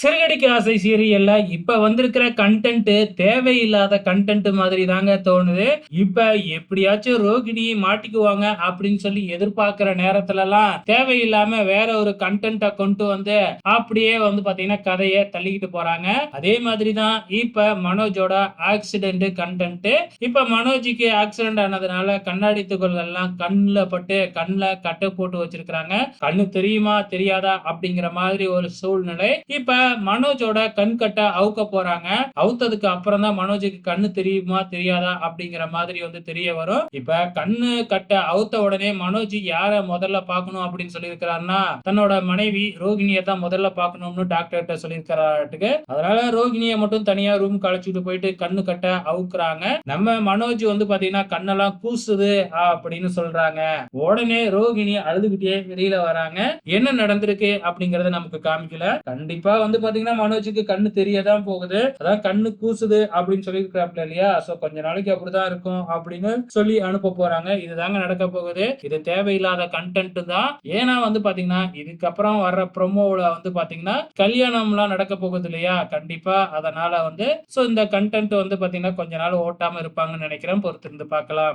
சிறுகடிக்கு ஆசை சீரியல்ல. இப்ப வந்திருக்கிற கண்டென்ட் தேவையில்லாத கண்டென்ட் மாதிரி தாங்க தோணுது. இப்ப எப்படியாச்சும் ரோகிணி மாட்டிக்குவாங்க அப்படின்னு சொல்லி எதிர்பார்க்கிற நேரத்துல எல்லாம் தேவையில்லாம வேற ஒரு கண்டென்ட்டை கொண்டு வந்து அப்படியே வந்து பாத்தீங்கன்னா கதையை தள்ளிக்கிட்டு போறாங்க. அதே மாதிரி தான் இப்ப மனோஜோட ஆக்சிடென்ட் கண்டென்ட் இப்ப மனோஜுக்கு ஆக்சிடென்ட் ஆனதுனால கண்ணாடி துகள்கள் எல்லாம் கண்ணுல பட்டு கண்ணுல கட்டை போட்டு வச்சிருக்கிறாங்க. கண்ணு தெரியுமா தெரியாதா அப்படிங்கிற மாதிரி ஒரு சூழ்நிலை. இப்ப மனோஜோட கண் கட்ட அவுக்க போறாங்க. அவுத்ததுக்கு அப்புறம் தான் மனோஜுக்கு கண்ணு தெரியுமா தெரியாதா அப்படிங்கிற மாதிரி வந்து தெரிய வரும். இப்ப கண்ணு கட்ட அவுத்த உடனே மனோஜ் யார முதல்ல பாக்கணும் அப்படின்னு சொல்லியிருக்கிறாருன்னா தன்னோட மனைவி ரோகிணியை தான் முதல்ல பார்க்கணும்னு டாக்டர்கிட்ட சொல்லியிருக்கிறாட்டுக்கு. அதனால ரோகிணியை மட்டும் தனியா ரூம் கழிச்சுட்டு போயிட்டு கண்ணு கட்ட அவுக்குறாங்க. நம்ம மனோஜ் வந்து பாத்தீங்கன்னா கண்ணெல்லாம் கூசுது அப்படின்னு சொல்றாங்க. உடனே ரோகிணி அழுதுகிட்டே வெளியில வராங்க. என்ன நடந்திருக்கு அப்படிங்கறத நமக்கு காமிக்கல. கண்டிப்பா வந்து பாத்தீங்கன்னா மனோஜுக்கு கண்ணு தெரியதான் போகுது. அதான் கண்ணு கூசுது அப்படின்னு சொல்லியிருக்கிறாப்ல இல்லையா? சோ கொஞ்ச நாளைக்கு அப்படிதான் இருக்கும் அப்படின்னு சொல்லி அனுப்ப போறாங்க. இதுதாங்க நடக்க போகுது. இது தேவையில்லாத கண்டென்ட் தான். ஏன்னா வந்து பாத்தீங்கன்னா இதுக்கப்புறம் வர்ற ப்ரொமோல வந்து பாத்தீங்கன்னா கல்யாணம் எல்லாம் நடக்க போகுது இல்லையா? கண்டிப்பா அதனால வந்து சோ இந்த கண்டென்ட் வந்து பாத்தீங்கன்னா கொஞ்ச நாள் ஓட்டாம இருப்பாங்கன்னு நினைக்கிறேன். பொறுத்திருந்து பார்க்கலாம்.